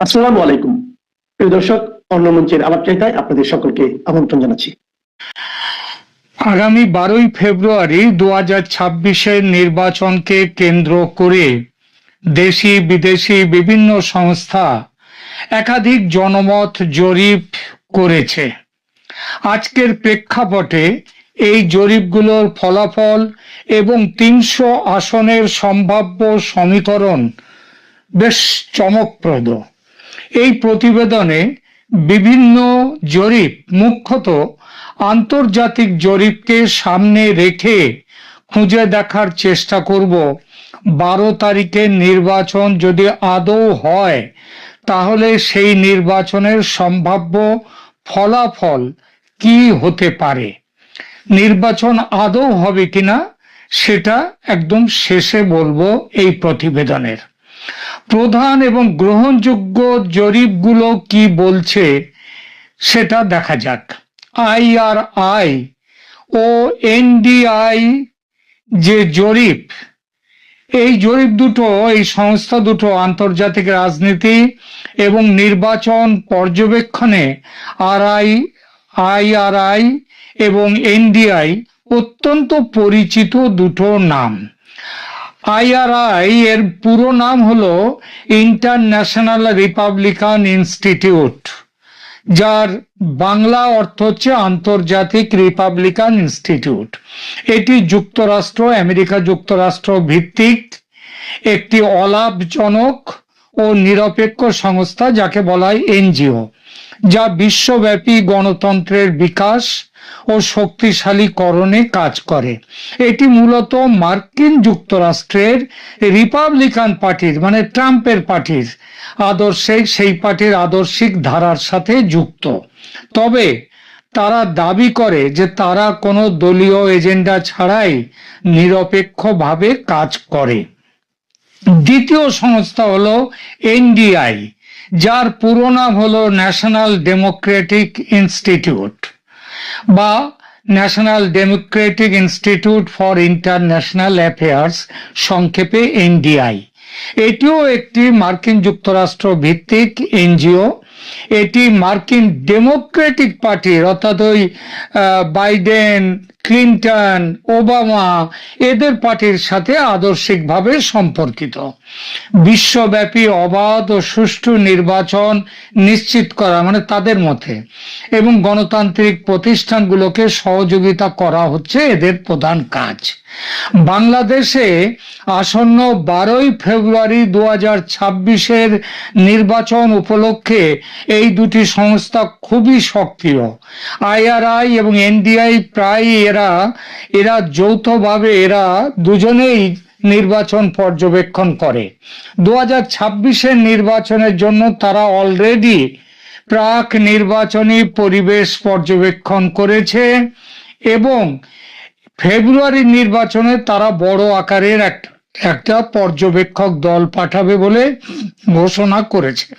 আসসালামু আলাইকুম। প্রিয় দর্শক, অন্য মঞ্চের আলাপচারিতায় আপনাদের সকলকে আমন্ত্রণ জানাচ্ছি। আগামী বারোই ফেব্রুয়ারি দু হাজার ছাব্বিশের নির্বাচনকে কেন্দ্র করে দেশি, বিদেশি বিভিন্ন সংস্থা একাধিক জনমত জরিপ করেছে। আজকের প্রেক্ষাপটে এই জরিপগুলোর ফলাফল এবং তিনশো আসনের সম্ভাব্য সমীকরণ বেশ চমকপ্রদ। এই প্রতিবেদনে বিভিন্ন জরিপ, মুখ্যত আন্তর্জাতিক জরিপকে সামনে রেখে খুঁজে দেখার চেষ্টা করব। বারো তারিখের নির্বাচন যদি আদৌ হয়, তাহলে সেই নির্বাচনের সম্ভাব্য ফলাফল কি হতে পারে? নির্বাচন আদৌ হবে কিনা, সেটা একদম শেষে বলব এই প্রতিবেদনের। প্রধান এবং গ্রহণযোগ্য জরিপগুলো কি বলছে সেটা দেখা যাক। আইআরআই ও এনডিআই যে জরিপ, এই জরিপ দুটো, এই সংস্থা দুটো আন্তর্জাতিক রাজনীতি এবং নির্বাচন পর্যবেক্ষণে আরআই আইআরআই এবং এনডিআই অত্যন্ত পরিচিত দুটো নাম। আইআরআই এর পুরো নাম হলো ইন্টারন্যাশনাল রিপাবলিকান ইনস্টিটিউট, যার বাংলা অর্থ হচ্ছে আন্তর্জাতিক রিপাবলিকান ইনস্টিটিউট। এটি যুক্তরাষ্ট্র, আমেরিকা যুক্তরাষ্ট্র ভিত্তিক একটি অলাভজনক ও নিরপেক্ষ সংস্থা, যাকে বলা হয় এনজিও, যা বিশ্বব্যাপী গণতন্ত্রের বিকাশ ও শক্তিশালীকরণে কাজ করে। এটি মূলত মার্কিন যুক্তরাষ্ট্রের রিপাবলিকান পার্টির মানে ট্রাম্পের পার্টির আদর্শে সেই পার্টির আদর্শিক ধারার সাথে যুক্ত। তবে তারা দাবি করে যে তারা কোনো দলীয় এজেন্ডা ছাড়াই নিরপেক্ষভাবে কাজ করে। দ্বিতীয় সংস্থা হলো এনডিআই, যার পুরো নাম হলো ন্যাশনাল ডেমোক্রেটিক ইনস্টিটিউট। বা national democratic institute for international affairs সংক্ষেপে এনডিআই এটিও একটি মার্কিন যুক্তরাষ্ট্র ভিত্তিক এনজিও এটি মার্কিন ডেমোক্রেটিক পার্টির অর্থাৎ ওই বাইডেন ক্লিন্টন ওবামা এদের পার্টির সাথে আদর্শিকভাবে সম্পর্কিত। বিশ্বব্যাপী অবাধ ও সুষ্ঠু নির্বাচন নিশ্চিত করা মানে তাদের মতে এবং গণতান্ত্রিক প্রতিষ্ঠানগুলোকে সহযোগিতা করা হচ্ছে এদের প্রধান কাজ। বাংলাদেশে আসন্ন বারোই ফেব্রুয়ারি দু হাজার ছাব্বিশের নির্বাচন উপলক্ষে এই দুটি সংস্থা খুবই সক্রিয়। আইআরআই এবং এনডিআই প্রায় এরা এরা এরা যৌথভাবে এরা দুজনেই নির্বাচন পর্যবেক্ষণ করে। দু হাজার ছাব্বিশের নির্বাচনের জন্য তারা অলরেডি প্রাক নির্বাচনী পরিবেশ পর্যবেক্ষণ করেছে এবং ফেব্রুয়ারি নির্বাচনে তারা বড় আকারের একটা একটা পর্যবেক্ষক দল পাঠাবে বলে ঘোষণা করেছে।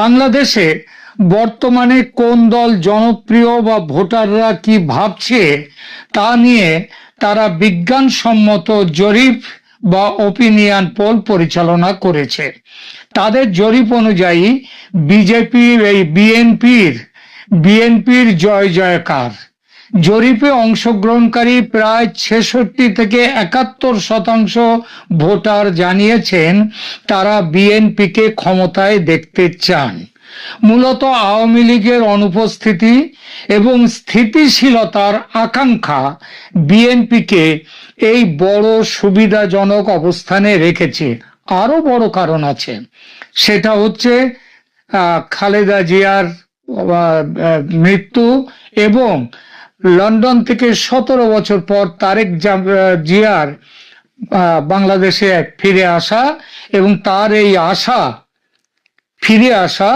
বাংলাদেশে বর্তমানে কোন দল জনপ্রিয় বা ভোটাররা কি ভাবছে তা নিয়ে তারা বিজ্ঞানসম্মত জরিপ বা ওপিনিয়ন পোল পরিচালনা করেছে। তাদের জরিপ অনুযায়ী বিজেপির এই বিএনপির বিএনপির জয় জয়কার। জরিপে অংশগ্রহণকারী প্রায় ছেষট্টি থেকে একাত্তর শতাংশ ভোটার জানিয়েছেন তারা বিএনপিকে ক্ষমতায় দেখতে চান। মূলত আওয়ামী লীগের অনুপস্থিতি এবং স্থিতিশীলতার আকাঙ্ক্ষা বিএনপিকে এই বড় সুবিধাজনক অবস্থানে রেখেছে। আরও বড় কারণ আছে। সেটা হচ্ছে খালেদা জিয়ার মৃত্যু এবং লন্ডন থেকে সতেরো বছর পর তারেক জিয়ার বাংলাদেশে ফিরে আসা এবং তার এই আশা, ফিরে আসা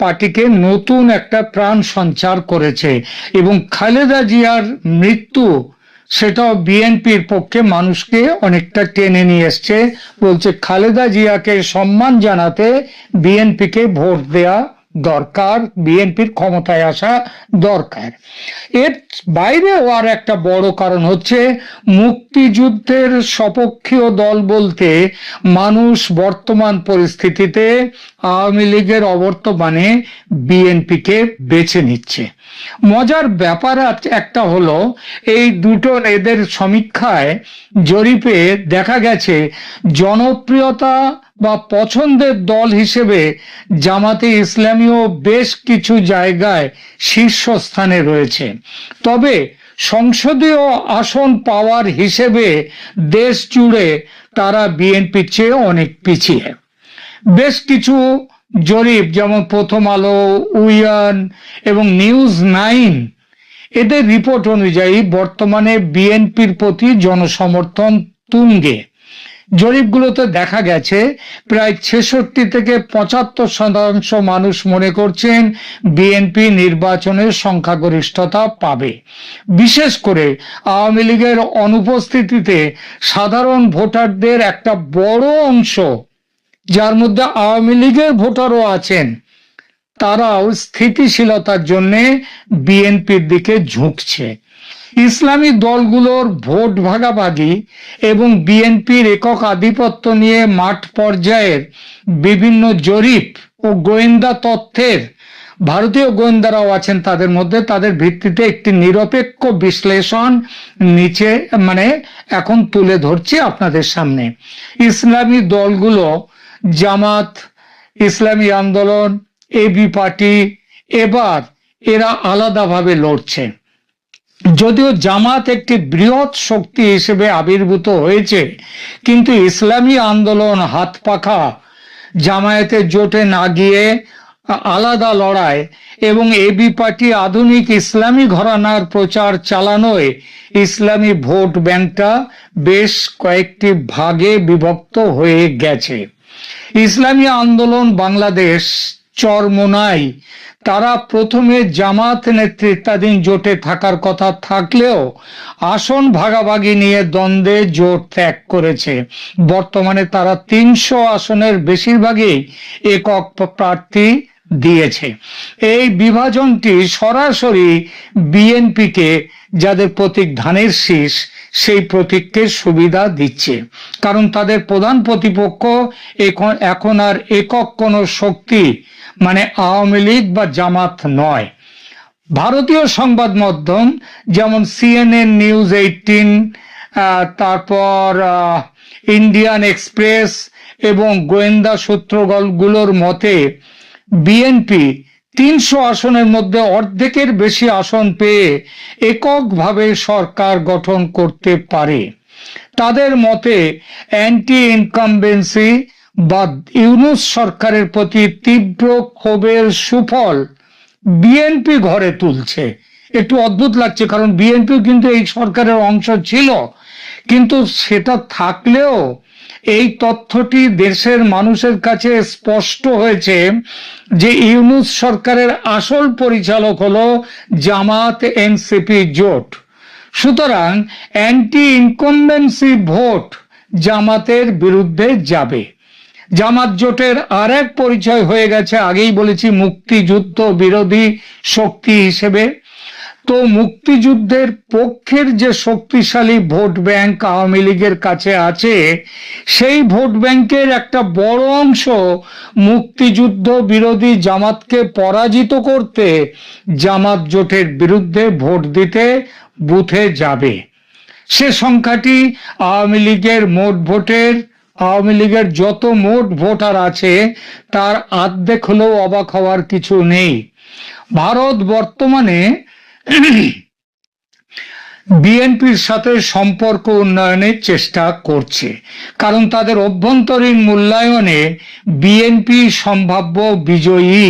পার্টিকে নতুন একটা প্রাণ সঞ্চার করেছে এবং খালেদা জিয়ার মৃত্যু সেটাও বিএনপির পক্ষে মানুষকে অনেকটা টেনে নিয়ে এসছে। বলছে, খালেদা জিয়াকে সম্মান জানাতে বিএনপিকে ভোট দেয়া দরকার, বিএনপির ক্ষমতায় আসা দরকার। এর বাইরে আর একটা বড় কারণ হচ্ছে মুক্তিযুদ্ধের সপক্ষীয় দল বলতে মানুষ বর্তমান পরিস্থিতিতে আওয়ামী লীগের অবর্তমানে বিএনপিকে বেছে নিচ্ছে। মজার ব্যাপার একটা হলো, এই দুটো এদের সমীক্ষায় জরিপে দেখা গেছে, জনপ্রিয়তা বা পছন্দের দল হিসেবে জামাতে ইসলামীও বেশ কিছু জায়গায় শীর্ষস্থানে রয়েছে। তবে সংসদীয় আসন পাওয়ার হিসেবে দেশ জুড়ে তারা বিএনপির চেয়ে অনেক পিছিয়ে। বেশ কিছু জরিপ যেমন প্রথম আলো, উইয়ান এবং নিউজ নাইন এদের রিপোর্ট অনুযায়ী বর্তমানে বিএনপির প্রতি জনসমর্থন তুঙ্গে। জরিপগুলোতে দেখা গেছে, প্রায় ছেষট্টি থেকে পঁচাত্তর শতাংশ মানুষ মনে করছেন বিএনপি নির্বাচনের সংখ্যাগরিষ্ঠতা পাবে। বিশেষ করে আওয়ামী লীগের অনুপস্থিতিতে সাধারণ ভোটারদের একটা বড় অংশ, যার মধ্যে আওয়ামী লীগের ভোটারও আছেন, তারাও স্থিতিশীলতার জন্যে বিএনপির দিকে ঝুঁকছে। ইসলামী দলগুলোর ভোট ভাগাভাগি এবং বিএনপির একক আধিপত্য নিয়ে মাঠ পর্যায়ের বিভিন্ন জরিপ ও গোয়েন্দা তথ্যের, ভারতীয় গোয়েন্দারাও আছেন তাদের মধ্যে, তাদের ভিত্তিতে একটি নিরপেক্ষ বিশ্লেষণ নিচে মানে এখন তুলে ধরছি আপনাদের সামনে। ইসলামী দলগুলো, জামাত, ইসলামী আন্দোলন এবি পার্টি, এবার এরা আলাদাভাবে লড়ছে। যদিও জামাত একটি বৃহৎ শক্তি হিসেবে আবির্ভূত হয়েছে, কিন্তু ইসলামী আন্দোলন হাত পাখা জামায়াতের জোটে না গিয়ে আলাদা লড়াই এবং এবি পার্টি আধুনিক ইসলামী ঘরানার প্রচার চালানোয় ইসলামী ভোট ব্যাংকটা বেশ কয়েকটি ভাগে বিভক্ত হয়ে গেছে। ইসলামী আন্দোলন বাংলাদেশ চরমোনাই তারা প্রথমে জামাত নেতৃত্বাধীন জোটে থাকার কথা থাকলেও আসন ভাগাভাগি নিয়ে দ্বন্দ্বে জোট ত্যাগ করেছে। বর্তমানে তারা তিনশো আসনের বেশিরভাগই একক প্রার্থী দিয়েছে। এই বিভাজনটি সরাসরি বিএনপিকে, যাদের প্রতীক ধানের শীষ সেই প্রতীককে সুবিধা দিচ্ছে। কারণ তাদের প্রধান প্রতিপক্ষ এখন এখন আর একক কোনো শক্তি মানে আওয়ামী লীগ বা জামাত নয়। ভারতীয় সংবাদ মাধ্যম যেমন সিএনএন নিউজ এইটিন তারপর ইন্ডিয়ান এক্সপ্রেস এবং গোয়েন্দা সূত্রগুলোর মতে, বিএনপি তিনশো আসনের মধ্যে অর্ধেকের বেশি আসন পেয়ে এককভাবে সরকার গঠন করতে পারে। তাদের মতে অ্যান্টি ইনকামবেন্সি বা ইউনুস সরকারের প্রতি তীব্র ক্ষোভের সুফল বিএনপি ঘরে তুলছে। একটু অদ্ভুত লাগছে, কারণ বিএনপিও কিন্তু এই সরকারের অংশ ছিল। কিন্তু সেটা থাকলেও এই তথ্যটি দেশের মানুষের কাছে স্পষ্ট হয়েছে যে ইউনুস সরকারের আসল পরিচালক হলো জামাত এনসিপি জোট। সুতরাং অ্যান্টি ইনকমবেন্সি ভোট জামাতের বিরুদ্ধে যাবে। জামাত জোটের আর এক পরিচয় হয়ে গেছে, আগেই বলেছি মুক্তিযুদ্ধ বিরোধী শক্তি হিসেবে। তো মুক্তিযুদ্ধের পক্ষের যে শক্তিশালী ভোট ব্যাংক আওয়ামী লীগের কাছে আছে, সেই ভোট ব্যাংকের একটা বড় অংশ মুক্তিযুদ্ধ বিরোধী জামাতকে পরাজিত করতে জামাত জোটের বিরুদ্ধে ভোট দিতে বুথে যাবে। সে সংখ্যাটি আওয়ামী লীগের মোট ভোটের, আওয়ামী লীগের যত মোট ভোটার আছে, তার আর্ধেক হলেও অবাক হওয়ার কিছু নেই। ভারত বর্তমানে বিএনপির সাথে সম্পর্ক উন্নয়নের চেষ্টা করছে, কারণ তাদের অভ্যন্তরীণ মূল্যায়নে বিএনপি সম্ভাব্য বিজয়ী।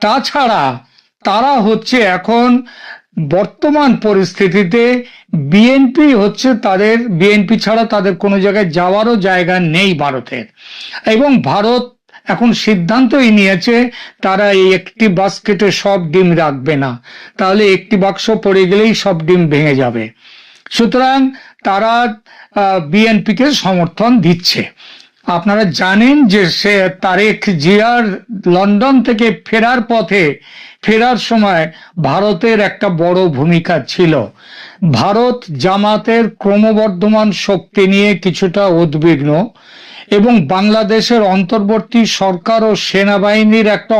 তাছাড়া তারা হচ্ছে এখন বর্তমান পরিস্থিতিতে বিএনপি হচ্ছে তাদের, বিএনপি ছাড়া তাদের কোনো জায়গায় যাওয়ারও জায়গা নেই ভারতের। এবং ভারত এখন সিদ্ধান্তই নিয়েছে তারা এই একটি বাস্কেটে সব ডিম রাখবে না। তাহলে একটি বাক্স পড়ে গেলেই সব ডিম ভেঙে যাবে। সুতরাং তারা বিএনপিকে সমর্থন দিচ্ছে। আপনারা জানেন যে সে তারেক জিয়ার লন্ডন থেকে ফেরার পথে, ফেরার সময় ভারতের একটা বড় ভূমিকা ছিল। ভারত জামাতের ক্রমবর্ধমান শক্তি নিয়ে কিছুটা উদ্বিগ্ন। এবং বাংলাদেশের অন্তর্বর্তী সরকার ও সেনাবাহিনীর একটা